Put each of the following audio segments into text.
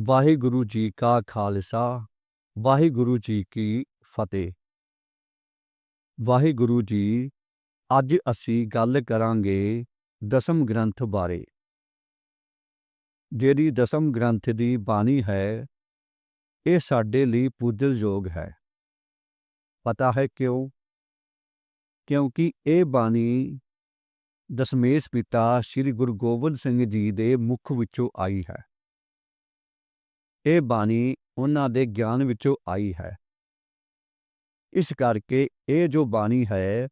ਵਾਹਿਗੁਰੂ ਜੀ ਕਾ ਖਾਲਸਾ, ਵਾਹਿਗੁਰੂ ਜੀ ਕੀ ਫਤਿਹ। ਵਾਹਿਗੁਰੂ ਜੀ, ਅੱਜ ਅਸੀਂ ਗੱਲ ਕਰਾਂਗੇ ਦਸਮ ਗ੍ਰੰਥ ਬਾਰੇ। ਜਿਹੜੀ ਦਸਮ ਗ੍ਰੰਥ ਦੀ ਬਾਣੀ ਹੈ, ਇਹ ਸਾਡੇ ਲਈ ਪੂਜਨਯੋਗ ਹੈ। ਪਤਾ ਹੈ ਕਿਉਂ? ਕਿਉਂਕਿ ਇਹ ਬਾਣੀ ਦਸਮੇਸ਼ ਪਿਤਾ ਸ੍ਰੀ ਗੁਰੂ ਗੋਬਿੰਦ ਸਿੰਘ ਜੀ ਦੇ ਮੁਖ ਵਿੱਚੋਂ ਆਈ ਹੈ। ਇਹ ਬਾਣੀ ਉਹਨਾਂ ਦੇ ਗਿਆਨ ਵਿੱਚੋਂ ਆਈ ਹੈ। ਇਸ ਕਰਕੇ ਇਹ ਜੋ ਬਾਣੀ ਹੈ,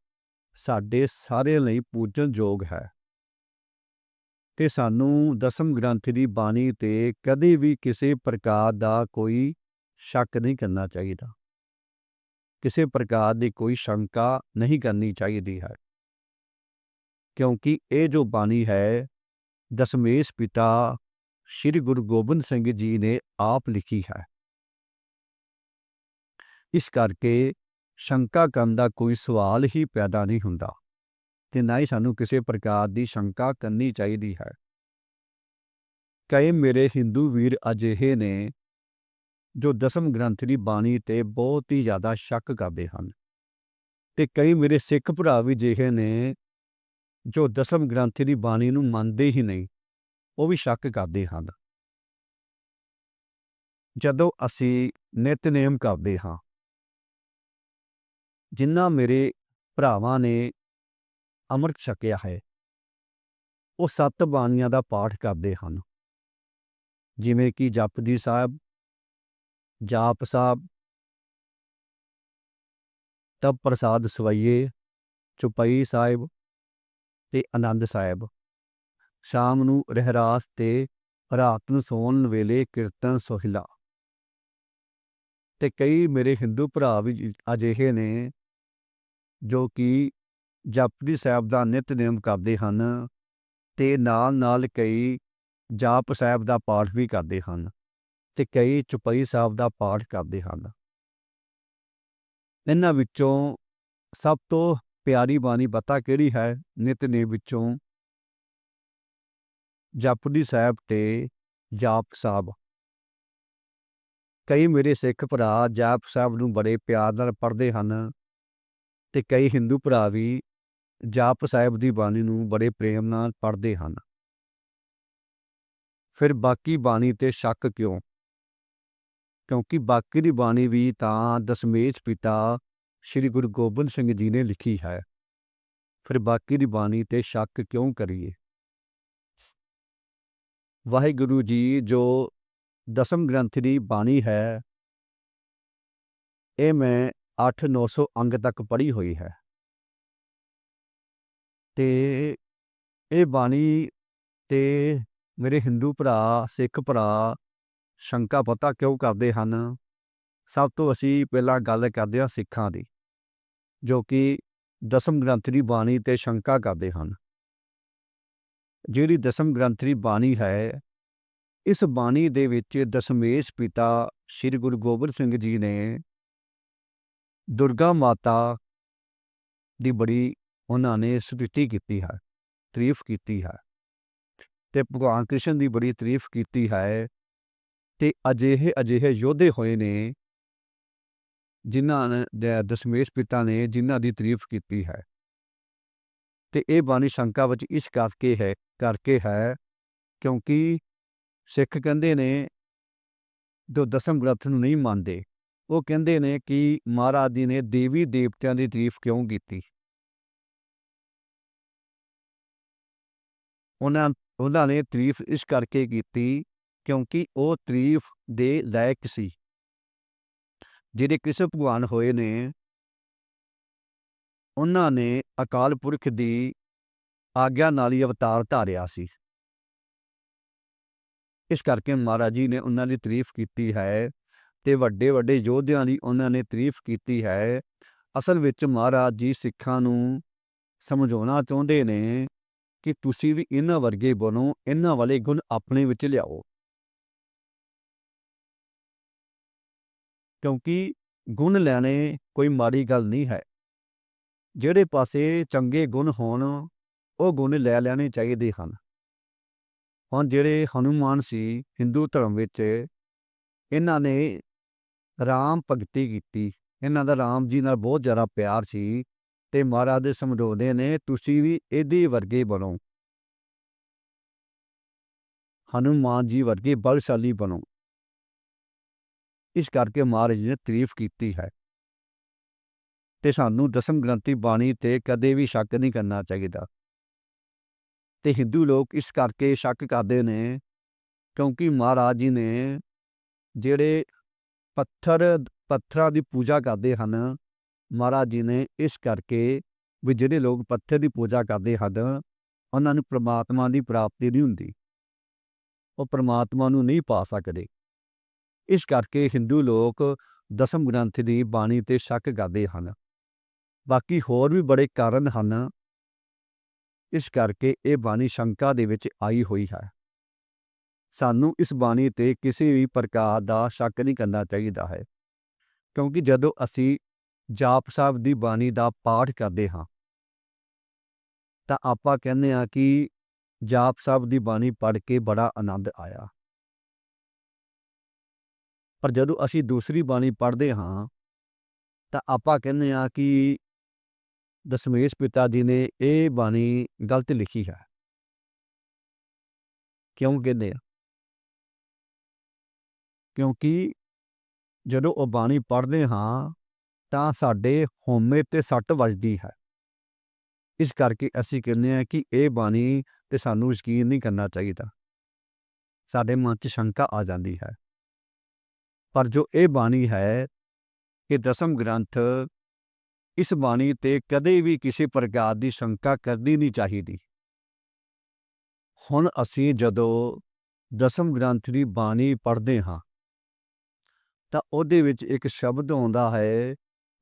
ਸਾਡੇ ਸਾਰਿਆਂ ਲਈ ਪੂਜਨਯੋਗ ਹੈ। ਤੇ ਸਾਨੂੰ ਦਸਮ ਗ੍ਰੰਥ ਦੀ ਬਾਣੀ ਤੇ ਕਦੇ ਵੀ ਕਿਸੇ ਪ੍ਰਕਾਰ ਦਾ ਕੋਈ ਸ਼ੱਕ ਨਹੀਂ ਕਰਨਾ ਚਾਹੀਦਾ। ਕਿਸੇ ਪ੍ਰਕਾਰ ਦੀ ਕੋਈ ਸ਼ੰਕਾ ਨਹੀਂ ਕਰਨੀ ਚਾਹੀਦੀ ਹੈ। ਕਿਉਂਕਿ ਇਹ ਜੋ ਬਾਣੀ ਹੈ, ਦਸਮੇਸ਼ ਪਿਤਾ ਸ੍ਰੀ ਗੁਰੂ ਗੋਬਿੰਦ ਸਿੰਘ ਜੀ ਨੇ ਆਪ ਲਿਖੀ ਹੈ। ਇਸ ਕਰਕੇ ਸ਼ੰਕਾ ਕਰਨ ਦਾ ਕੋਈ ਸਵਾਲ ਹੀ ਪੈਦਾ ਨਹੀਂ ਹੁੰਦਾ ਤੇ ਨਾ ਹੀ ਸਾਨੂੰ ਕਿਸੇ ਪ੍ਰਕਾਰ ਦੀ ਸ਼ੰਕਾ ਕਰਨੀ ਚਾਹੀਦੀ ਹੈ। ਕਈ ਮੇਰੇ ਹਿੰਦੂ ਵੀਰ ਅਜਿਹੇ ਨੇ ਜੋ ਦਸਮ ਗ੍ਰੰਥ ਦੀ ਬਾਣੀ ਤੇ ਬਹੁਤ ਹੀ ਜ਼ਿਆਦਾ ਸ਼ੱਕ ਕਰਦੇ ਹਨ ਤੇ ਕਈ ਮੇਰੇ ਸਿੱਖ ਭਰਾ ਵੀ ਜਿਹੇ ਨੇ ਜੋ ਦਸਮ ਗ੍ਰੰਥ ਦੀ ਬਾਣੀ ਨੂੰ ਮੰਨਦੇ ਹੀ ਨਹੀਂ। ਉਹ ਵੀ ਸ਼ੱਕ ਕਰਦੇ ਹਨ। ਜਦੋਂ ਅਸੀਂ ਨਿਤਨੇਮ ਕਰਦੇ ਹਾਂ। ਜਿਨ੍ਹਾਂ ਮੇਰੇ ਭਰਾਵਾਂ ਨੇ ਅੰਮ੍ਰਿਤ ਛਕਿਆ ਹੈ, ਉਹ ਸੱਤ ਬਾਣੀਆਂ ਦਾ ਪਾਠ ਕਰਦੇ ਹਨ। ਜਿਵੇਂ ਕਿ ਜਪਜੀ ਸਾਹਿਬ, ਜਾਪ ਸਾਹਿਬ, ਤਪ ਪ੍ਰਸਾਦ ਸਵਈਏ, ਚੁਪਈ ਸਾਹਿਬ ਤੇ ਆਨੰਦ ਸਾਹਿਬ। ਸ਼ਾਮ ਨੂੰ ਰਹਿਰਾਸ ਤੇ ਰਾਤ ਨੂੰ ਸੌਣ ਵੇਲੇ ਕੀਰਤਨ ਸੋਹਿਲਾ। ਤੇ ਕਈ ਮੇਰੇ ਹਿੰਦੂ ਭਰਾ ਵੀ ਅਜਿਹੇ ਨੇ ਜੋ ਕਿ ਜਪਜੀ ਸਾਹਿਬ ਦਾ ਨਿਤਨੇਮ ਕਰਦੇ ਹਨ ਤੇ ਨਾਲ ਨਾਲ ਕਈ ਜਾਪ ਸਾਹਿਬ ਦਾ ਪਾਠ ਵੀ ਕਰਦੇ ਹਨ ਤੇ ਕਈ ਚੁਪਈ ਸਾਹਿਬ ਦਾ ਪਾਠ ਕਰਦੇ ਹਨ। ਇਹਨਾਂ ਵਿੱਚੋਂ ਸਭ ਤੋਂ ਪਿਆਰੀ ਬਾਣੀ ਪਤਾ ਕਿਹੜੀ ਹੈ? ਨਿਤਨੇਮ ਵਿੱਚੋਂ ਜਪਜੀ ਸਾਹਿਬ ਤੇ ਜਾਪ ਸਾਹਿਬ। ਕਈ ਮੇਰੇ ਸਿੱਖ ਭਰਾ ਜਾਪ ਸਾਹਿਬ ਨੂੰ ਬੜੇ ਪਿਆਰ ਨਾਲ ਪੜ੍ਹਦੇ ਹਨ ਤੇ ਕਈ ਹਿੰਦੂ ਭਰਾ ਵੀ ਜਾਪ ਸਾਹਿਬ ਦੀ ਬਾਣੀ ਨੂੰ ਬੜੇ ਪ੍ਰੇਮ ਨਾਲ ਪੜ੍ਹਦੇ ਹਨ। ਫਿਰ ਬਾਕੀ ਬਾਣੀ ਤੇ ਸ਼ੱਕ ਕਿਉਂ? ਕਿਉਂਕਿ ਬਾਕੀ ਦੀ ਬਾਣੀ ਵੀ ਤਾਂ ਦਸਮੇਸ਼ ਪਿਤਾ ਸ੍ਰੀ ਗੁਰੂ ਗੋਬਿੰਦ ਸਿੰਘ ਜੀ ਨੇ ਲਿਖੀ ਹੈ। ਫਿਰ ਬਾਕੀ ਦੀ ਬਾਣੀ ਤੇ ਸ਼ੱਕ ਕਿਉਂ ਕਰੀਏ? ਵਾਹਿਗੁਰੂ ਜੀ ਜੋ ਦਸਮ ਗ੍ਰੰਥ ਦੀ ਬਾਣੀ ਹੈ, ਇਹ ਮੈਂ 8-900 ਅੰਗ ਤੱਕ ਪੜ੍ਹੀ ਹੋਈ ਹੈ। ਤੇ ਇਹ ਬਾਣੀ ਤੇ ਮੇਰੇ ਹਿੰਦੂ ਭਰਾ, ਸਿੱਖ ਭਰਾ ਸ਼ੰਕਾ ਪਤਾ ਕਿਉਂ ਕਰਦੇ ਹਨ? ਸਭ ਤੋਂ ਅਸੀਂ ਪਹਿਲਾਂ ਗੱਲ ਕਰਦੇ ਹਾਂ ਸਿੱਖਾਂ ਦੀ, ਜੋ ਕਿ ਦਸਮ ਗ੍ਰੰਥ ਦੀ ਬਾਣੀ ਤੇ ਸ਼ੰਕਾ ਕਰਦੇ ਹਨ। ਜਿਹੜੀ ਦਸਮ ਗ੍ਰੰਥੀ ਬਾਣੀ ਹੈ, ਇਸ ਬਾਣੀ ਦੇ ਵਿੱਚ ਦਸਮੇਸ਼ ਪਿਤਾ ਸ੍ਰੀ ਗੁਰੂ ਗੋਬਿੰਦ ਸਿੰਘ ਜੀ ਨੇ ਦੁਰਗਾ ਮਾਤਾ ਦੀ ਬੜੀ ਉਹਨਾਂ ਨੇ ਸਤਿਤੀ ਕੀਤੀ ਹੈ, ਤਾਰੀਫ ਕੀਤੀ ਹੈ ਤੇ ਭਗਵਾਨ ਕ੍ਰਿਸ਼ਨ ਦੀ ਬੜੀ ਤਾਰੀਫ ਕੀਤੀ ਹੈ ਤੇ ਅਜਿਹੇ ਅਜਿਹੇ ਯੋਧੇ ਹੋਏ ਨੇ ਜਿਨ੍ਹਾਂ ਨੇ ਦਸਮੇਸ਼ ਪਿਤਾ ਨੇ ਜਿਨ੍ਹਾਂ ਦੀ ਤਾਰੀਫ ਕੀਤੀ ਹੈ। ਤੇ ਇਹ ਬਾਣੀ ਸ਼ੰਕਾ ਵਿੱਚ ਇਸ ਕਰਕੇ ਹੈ ਕਰਕੇ ਹੈ, ਕਿਉਂਕਿ ਸਿੱਖ ਕਹਿੰਦੇ ਨੇ ਜੋ ਦਸਮ ਗ੍ਰੰਥ ਨੂੰ ਨਹੀਂ ਮੰਨਦੇ, ਉਹ ਕਹਿੰਦੇ ਨੇ ਕਿ ਮਹਾਰਾਜ ਜੀ ਨੇ ਦੇਵੀ ਦੇਵਤਿਆਂ ਦੀ ਤਾਰੀਫ ਕਿਉਂ ਕੀਤੀ? ਉਹਨਾਂ ਉਹਨਾਂ ਨੇ ਤਾਰੀਫ ਇਸ ਕਰਕੇ ਕੀਤੀ ਕਿਉਂਕਿ ਉਹ ਤਾਰੀਫ ਦੇ ਲਾਇਕ ਸੀ। ਜਿਹੜੇ ਕ੍ਰਿਸ਼ਨ ਭਗਵਾਨ ਹੋਏ ਨੇ, ਉਹਨਾਂ ਨੇ ਅਕਾਲ ਪੁਰਖ ਦੀ ਆਗਿਆ ਨਾਲ ਹੀ ਅਵਤਾਰ ਧਾਰਿਆ ਸੀ। ਇਸ ਕਰਕੇ ਮਹਾਰਾਜ ਜੀ ਨੇ ਉਹਨਾਂ ਦੀ ਤਾਰੀਫ ਕੀਤੀ ਹੈ ਤੇ ਵੱਡੇ ਵੱਡੇ ਯੋਧਿਆਂ ਦੀ ਉਹਨਾਂ ਨੇ ਤਾਰੀਫ ਕੀਤੀ ਹੈ। ਅਸਲ ਵਿੱਚ ਮਹਾਰਾਜ ਜੀ ਸਿੱਖਾਂ ਨੂੰ ਸਮਝਾਉਣਾ ਚਾਹੁੰਦੇ ਨੇ ਕਿ ਤੁਸੀਂ ਵੀ ਇਹਨਾਂ ਵਰਗੇ ਬਣੋ, ਇਹਨਾਂ ਵਾਲੇ ਗੁਣ ਆਪਣੇ ਵਿੱਚ ਲਿਆਓ। ਕਿਉਂਕਿ ਗੁਣ ਲੈਣੇ ਕੋਈ ਮਾੜੀ ਗੱਲ ਨਹੀਂ ਹੈ। ਜਿਹੜੇ ਪਾਸੇ ਚੰਗੇ ਗੁਣ ਹੋਣ ਉਹ ਗੁਣ ਲੈ ਲੈਣੇ ਚਾਹੀਦੇ ਹਨ। ਹੁਣ ਜਿਹੜੇ ਹਨੂਮਾਨ ਸੀ ਹਿੰਦੂ ਧਰਮ ਵਿੱਚ, ਇਹਨਾਂ ਨੇ ਰਾਮ ਭਗਤੀ ਕੀਤੀ। ਇਹਨਾਂ ਦਾ ਰਾਮ ਜੀ ਨਾਲ ਬਹੁਤ ਜ਼ਿਆਦਾ ਪਿਆਰ ਸੀ ਤੇ ਮਹਾਰਾਜ ਦੇ ਸਮਝਾਉਂਦੇ ਨੇ ਤੁਸੀਂ ਵੀ ਇਹਦੇ ਵਰਗੇ ਬਣੋ। ਹਨੂਮਾਨ ਜੀ ਵਰਗੇ ਬਲਸ਼ਾਲੀ ਬਣੋ। ਇਸ ਕਰਕੇ ਮਹਾਰਾਜ ਜੀ ਨੇ ਤਾਰੀਫ ਕੀਤੀ ਹੈ। ਤੇ ਸਾਨੂੰ ਦਸਮ ਗ੍ਰੰਥੀ ਬਾਣੀ ਤੇ ਕਦੇ ਵੀ ਸ਼ੱਕ ਨਹੀਂ ਕਰਨਾ ਚਾਹੀਦਾ। ਤੇ ਹਿੰਦੂ ਲੋਕ ਇਸ ਕਰਕੇ ਸ਼ੱਕ ਕਰਦੇ ਨੇ ਕਿਉਂਕਿ ਮਹਾਰਾਜ ਜੀ ਨੇ ਜਿਹੜੇ ਪੱਥਰ, ਪੱਥਰਾਂ ਦੀ ਪੂਜਾ ਕਰਦੇ ਹਨ, ਮਹਾਰਾਜ ਜੀ ਨੇ ਇਸ ਕਰਕੇ ਵੀ ਜਿਹੜੇ ਲੋਕ ਪੱਥਰ ਦੀ ਪੂਜਾ ਕਰਦੇ ਹਨ, ਉਹਨਾਂ ਨੂੰ ਪ੍ਰਮਾਤਮਾ ਦੀ ਪ੍ਰਾਪਤੀ ਨਹੀਂ ਹੁੰਦੀ। ਉਹ ਪ੍ਰਮਾਤਮਾ ਨੂੰ ਨਹੀਂ ਪਾ ਸਕਦੇ। ਇਸ ਕਰਕੇ ਹਿੰਦੂ ਲੋਕ ਦਸਮ ਗ੍ਰੰਥ ਦੀ ਬਾਣੀ ਤੇ ਸ਼ੱਕ ਕਰਦੇ ਹਨ। ਬਾਕੀ ਹੋਰ ਵੀ ਬੜੇ ਕਾਰਨ ਹਨ। ਇਸ ਕਰਕੇ ਇਹ ਬਾਣੀ ਸ਼ੰਕਾ ਦੇ ਵਿੱਚ ਆਈ ਹੋਈ ਹੈ। ਸਾਨੂੰ ਇਸ ਬਾਣੀ ਤੇ ਕਿਸੇ ਵੀ ਪ੍ਰਕਾਰ ਦਾ ਸ਼ੱਕ ਨਹੀਂ ਕਰਨਾ ਚਾਹੀਦਾ ਹੈ। ਕਿਉਂਕਿ ਜਦੋਂ ਅਸੀਂ ਜਾਪ ਸਾਹਿਬ ਦੀ ਬਾਣੀ ਦਾ ਪਾਠ ਕਰਦੇ ਹਾਂ, ਤਾਂ ਆਪਾਂ ਕਹਿੰਦੇ ਹਾਂ ਕਿ ਜਾਪ ਸਾਹਿਬ ਦੀ ਬਾਣੀ ਪੜ੍ਹ ਕੇ ਬੜਾ ਆਨੰਦ ਆਇਆ। ਪਰ ਜਦੋਂ ਅਸੀਂ ਦੂਸਰੀ ਬਾਣੀ ਪੜ੍ਹਦੇ ਹਾਂ, ਤਾਂ ਆਪਾਂ ਕਹਿੰਦੇ ਹਾਂ ਕਿ ਦਸ਼ਮੇਸ਼ ਪਿਤਾ ਜੀ ਨੇ ਇਹ ਬਾਣੀ ਗਲਤ ਲਿਖੀ ਹੈ। ਕਿਉਂ ਕਹਿੰਦੇ ਆ? ਕਿਉਂਕਿ ਜਦੋਂ ਉਹ ਬਾਣੀ ਪੜ੍ਹਦੇ ਹਾਂ, ਤਾਂ ਸਾਡੇ ਹਉਮੈ ਤੇ ਸੱਟ ਵੱਜਦੀ ਹੈ। ਇਸ ਕਰਕੇ ਅਸੀਂ ਕਹਿੰਦੇ ਹਾਂ ਕਿ ਇਹ ਬਾਣੀ ਤੇ ਸਾਨੂੰ ਯਕੀਨ ਨਹੀਂ ਕਰਨਾ ਚਾਹੀਦਾ। ਸਾਡੇ ਮਨ 'ਚ ਸ਼ੰਕਾ ਆ ਜਾਂਦੀ ਹੈ। ਪਰ ਜੋ ਇਹ ਬਾਣੀ ਹੈ ਕਿ ਦਸਮ ਗ੍ਰੰਥ ਇਸ ਬਾਣੀ ਤੇ ਕਦੇ ਵੀ ਕਿਸੇ ਪ੍ਰਕਾਰ ਦੀ ਸ਼ੰਕਾ ਕਰਨੀ ਨਹੀਂ ਚਾਹੀਦੀ। ਹੁਣ ਅਸੀਂ ਜਦੋਂ ਦਸਮ ਗ੍ਰੰਥ ਦੀ ਬਾਣੀ ਪੜ੍ਹਦੇ ਹਾਂ, ਤਾਂ ਉਹਦੇ ਵਿੱਚ ਇੱਕ ਸ਼ਬਦ ਆਉਂਦਾ ਹੈ,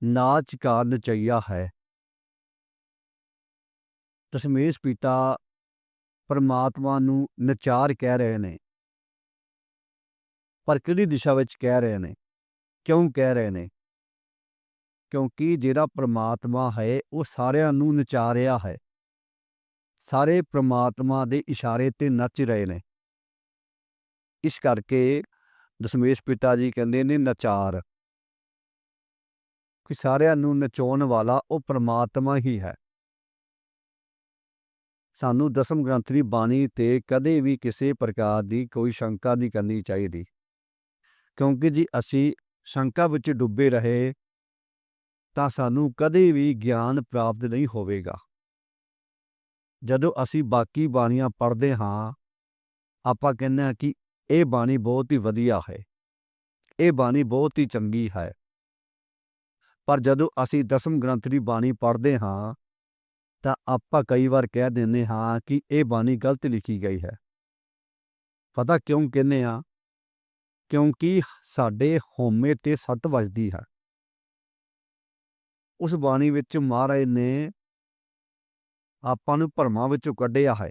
ਨਾਚ ਕਾ ਨਚਈਆ ਹੈ। ਦਸ਼ਮੇਸ਼ ਪਿਤਾ ਪਰਮਾਤਮਾ ਨੂੰ ਨਚਾਰ ਕਹਿ ਰਹੇ ਨੇ। ਪਰ ਕਿਹੜੀ ਦਿਸ਼ਾ ਵਿੱਚ ਕਹਿ ਰਹੇ ਨੇ? ਕਿਉਂ ਕਹਿ ਰਹੇ ਨੇ? ਕਿਉਂਕਿ ਜਿਹੜਾ ਪ੍ਰਮਾਤਮਾ ਹੈ, ਉਹ ਸਾਰਿਆਂ ਨੂੰ ਨਚਾਰਿਆ ਹੈ। ਸਾਰੇ ਪ੍ਰਮਾਤਮਾ ਦੇ ਇਸ਼ਾਰੇ ਤੇ ਨੱਚ ਰਹੇ ਨੇ। ਇਸ ਕਰਕੇ ਦਸ਼ਮੇਸ਼ ਪਿਤਾ ਜੀ ਕਹਿੰਦੇ ਨੇ, ਨਚਾਰ। ਕਿ ਸਾਰਿਆਂ ਨੂੰ ਨਚਾਉਣ ਵਾਲਾ ਉਹ ਪ੍ਰਮਾਤਮਾ ਹੀ ਹੈ। ਸਾਨੂੰ ਦਸਮ ਗ੍ਰੰਥ ਦੀ ਬਾਣੀ ਤੇ ਕਦੇ ਵੀ ਕਿਸੇ ਪ੍ਰਕਾਰ ਦੀ ਕੋਈ ਸ਼ੰਕਾ ਨਹੀਂ ਕਰਨੀ ਚਾਹੀਦੀ। ਕਿਉਂਕਿ ਜੀ ਅਸੀਂ ਸ਼ੰਕਾ ਵਿੱਚ ਡੁੱਬੇ ਰਹੇ ਤਾਂ ਸਾਨੂੰ ਕਦੇ ਵੀ ਗਿਆਨ ਪ੍ਰਾਪਤ ਨਹੀਂ ਹੋਵੇਗਾ। ਜਦੋਂ ਅਸੀਂ ਬਾਕੀ ਬਾਣੀਆਂ ਪੜ੍ਹਦੇ ਹਾਂ, ਆਪਾਂ ਕਹਿੰਦੇ ਹਾਂ ਕਿ ਇਹ ਬਾਣੀ ਬਹੁਤ ਹੀ ਵਧੀਆ ਹੈ। ਇਹ ਬਾਣੀ ਬਹੁਤ ਹੀ ਚੰਗੀ ਹੈ। ਪਰ ਜਦੋਂ ਅਸੀਂ ਦਸਮ ਗ੍ਰੰਥ ਦੀ ਬਾਣੀ ਪੜ੍ਹਦੇ ਹਾਂ, ਤਾਂ ਆਪਾਂ ਕਈ ਵਾਰ ਕਹਿ ਦਿੰਦੇ ਹਾਂ ਕਿ ਇਹ ਬਾਣੀ ਗਲਤ ਲਿਖੀ ਗਈ ਹੈ। ਪਤਾ ਕਿਉਂ ਕਹਿੰਦੇ ਆ ਕਿਉਂਕਿ ਸਾਡੇ ਹੋਮੇ ਤੇ ਸੱਟ ਵੱਜਦੀ ਹੈ। ਉਸ ਬਾਣੀ ਵਿੱਚ ਮਹਾਰਾਜ ਨੇ ਆਪਾਂ ਨੂੰ ਭਰਮਾਂ ਵਿੱਚੋਂ ਕੱਢਿਆ ਹੈ।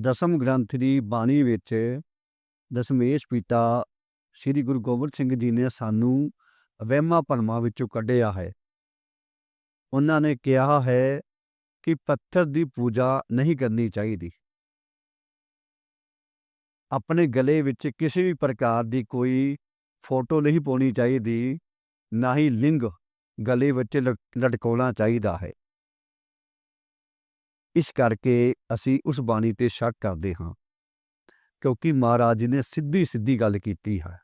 ਦਸਮ ਗ੍ਰੰਥ ਦੀ ਬਾਣੀ ਵਿੱਚ ਦਸ਼ਮੇਸ਼ ਪਿਤਾ ਸ੍ਰੀ ਗੁਰੂ ਗੋਬਿੰਦ ਸਿੰਘ ਜੀ ਨੇ ਸਾਨੂੰ ਵਹਿਮਾਂ ਭਰਮਾਂ ਵਿੱਚੋਂ ਕੱਢਿਆ ਹੈ। ਉਹਨਾਂ ਨੇ ਕਿਹਾ ਹੈ ਕਿ ਪੱਥਰ ਦੀ ਪੂਜਾ ਨਹੀਂ ਕਰਨੀ ਚਾਹੀਦੀ। ਆਪਣੇ ਗਲੇ ਵਿੱਚ ਕਿਸੇ ਵੀ ਪ੍ਰਕਾਰ ਦੀ ਕੋਈ ਫੋਟੋ ਨਹੀਂ ਪਾਉਣੀ ਚਾਹੀਦੀ। ਨਾ ਹੀ ਲਿੰਗ ਗਲੇ ਵਿੱਚ ਲਟਕਾਉਣਾ ਚਾਹੀਦਾ ਹੈ। ਇਸ ਕਰਕੇ ਅਸੀਂ ਉਸ ਬਾਣੀ ਤੇ ਸ਼ੱਕ ਕਰਦੇ ਹਾਂ, ਕਿਉਂਕਿ ਮਹਾਰਾਜ ਜੀ ਨੇ ਸਿੱਧੀ ਸਿੱਧੀ ਗੱਲ ਕੀਤੀ ਹੈ।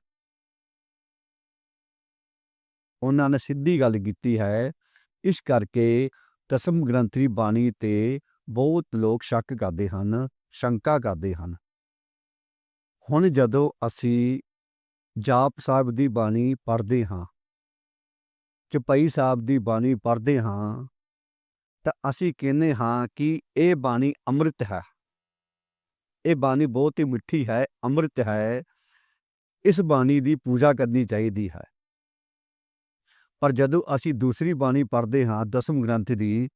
ਉਹਨਾਂ ਨੇ ਸਿੱਧੀ ਗੱਲ ਕੀਤੀ ਹੈ, ਇਸ ਕਰਕੇ ਦਸਮ ਗ੍ਰੰਥੀ ਬਾਣੀ ਤੇ ਬਹੁਤ ਲੋਕ ਸ਼ੱਕ ਕਰਦੇ ਹਨ, ਸ਼ੰਕਾ ਕਰਦੇ ਹਨ। ਹੁਣ ਜਦੋਂ ਅਸੀਂ ਜਾਪ ਸਾਹਿਬ ਦੀ ਬਾਣੀ ਪੜ੍ਹਦੇ ਹਾਂ ਚੁਪਈ ਸਾਹਿਬ ਦੀ ਬਾਣੀ ਪੜ੍ਹਦੇ ਹਾਂ ਤਾਂ ਅਸੀਂ ਕਹਿੰਦੇ ਹਾਂ ਕਿ ਇਹ ਬਾਣੀ ਅੰਮ੍ਰਿਤ ਹੈ। ਇਹ ਬਾਣੀ ਬਹੁਤ ਹੀ ਮਿੱਠੀ ਹੈ, ਅੰਮ੍ਰਿਤ ਹੈ। ਇਸ ਬਾਣੀ ਦੀ ਪੂਜਾ ਕਰਨੀ ਚਾਹੀਦੀ ਹੈ। ਪਰ ਜਦੋਂ ਅਸੀਂ ਦੂਸਰੀ ਬਾਣੀ ਪੜ੍ਹਦੇ ਹਾਂ ਦਸਮ ਗ੍ਰੰਥ ਦੀ,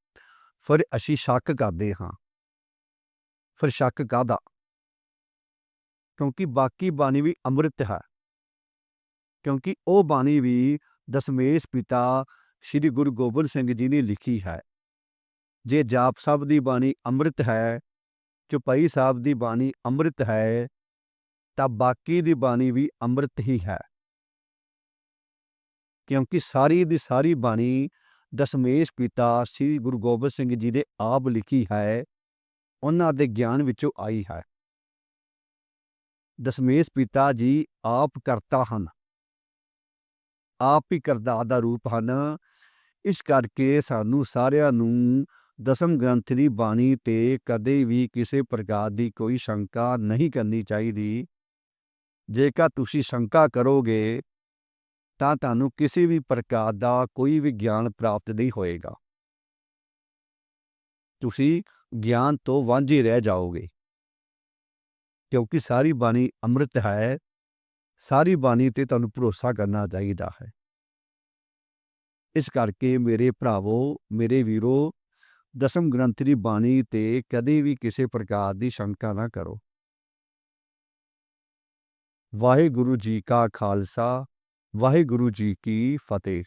ਫਿਰ ਅਸੀਂ ਸ਼ੱਕ ਕਰਦੇ ਹਾਂ। ਫਿਰ ਸ਼ੱਕ ਕਾਹਦਾ? ਕਿਉਂਕਿ ਬਾਕੀ ਬਾਣੀ ਵੀ ਅੰਮ੍ਰਿਤ ਹੈ। ਕਿਉਂਕਿ ਉਹ ਬਾਣੀ ਵੀ ਦਸ਼ਮੇਸ਼ ਪਿਤਾ ਸ੍ਰੀ ਗੁਰੂ ਗੋਬਿੰਦ ਸਿੰਘ ਜੀ ਨੇ ਲਿਖੀ ਹੈ। ਜੇ ਜਾਪ ਸਾਹਿਬ ਦੀ ਬਾਣੀ ਅੰਮ੍ਰਿਤ ਹੈ, ਚੁਪਈ ਸਾਹਿਬ ਦੀ ਬਾਣੀ ਅੰਮ੍ਰਿਤ ਹੈ, ਤਾਂ ਬਾਕੀ ਦੀ ਬਾਣੀ ਵੀ ਅੰਮ੍ਰਿਤ ਹੀ ਹੈ। ਕਿਉਂਕਿ ਸਾਰੀ ਦੀ ਸਾਰੀ ਬਾਣੀ ਦਸ਼ਮੇਸ਼ ਪਿਤਾ ਸ੍ਰੀ ਗੁਰੂ ਗੋਬਿੰਦ ਸਿੰਘ ਜੀ ਦੇ ਆਪ ਲਿਖੀ ਹੈ, ਉਹਨਾਂ ਦੇ ਗਿਆਨ ਵਿੱਚੋਂ ਆਈ ਹੈ। ਦਸ਼ਮੇਸ਼ ਪਿਤਾ ਜੀ ਆਪ ਕਰਤਾ ਹਨ। ਆਪ ਹੀ ਕਰਤਾ ਦਾ ਰੂਪ ਹਨ। ਇਸ ਕਰਕੇ ਸਾਨੂੰ ਸਾਰਿਆਂ ਨੂੰ ਦਸਮ ਗ੍ਰੰਥ ਦੀ ਬਾਣੀ ਤੇ ਕਦੇ ਵੀ ਕਿਸੇ ਪ੍ਰਕਾਰ ਦੀ ਕੋਈ ਸ਼ੰਕਾ ਨਹੀਂ ਕਰਨੀ ਚਾਹੀਦੀ। ਜੇਕਰ ਤੁਸੀਂ ਸ਼ੰਕਾ ਕਰੋਗੇ, ਤਾਂ ਤੁਹਾਨੂੰ ਕਿਸੇ ਵੀ ਪ੍ਰਕਾਰ ਦਾ ਕੋਈ ਵੀ ਗਿਆਨ ਪ੍ਰਾਪਤ ਨਹੀਂ ਹੋਏਗਾ। ਤੁਸੀਂ ਗਿਆਨ ਤੋਂ ਵਾਂਝੇ ਰਹਿ ਜਾਓਗੇ। ਕਿਉਂਕਿ ਸਾਰੀ ਬਾਣੀ ਅੰਮ੍ਰਿਤ ਹੈ ਸਾਰੀ ਬਾਣੀ ਤੇ ਤੁਹਾਨੂੰ ਭਰੋਸਾ ਕਰਨਾ ਚਾਹੀਦਾ ਹੈ। ਇਸ ਕਰਕੇ ਮੇਰੇ ਭਰਾਵੋ, ਮੇਰੇ ਵੀਰੋ, ਦਸਮ ਗ੍ਰੰਥ ਦੀ ਬਾਣੀ ਤੇ ਕਦੇ ਵੀ ਕਿਸੇ ਪ੍ਰਕਾਰ ਦੀ ਸ਼ੰਕਾ ਨਾ ਕਰੋ। ਵਾਹਿਗੁਰੂ ਜੀ ਕਾ ਖਾਲਸਾ, ਵਾਹਿਗੁਰੂ ਜੀ ਕੀ ਫਤਿਹ।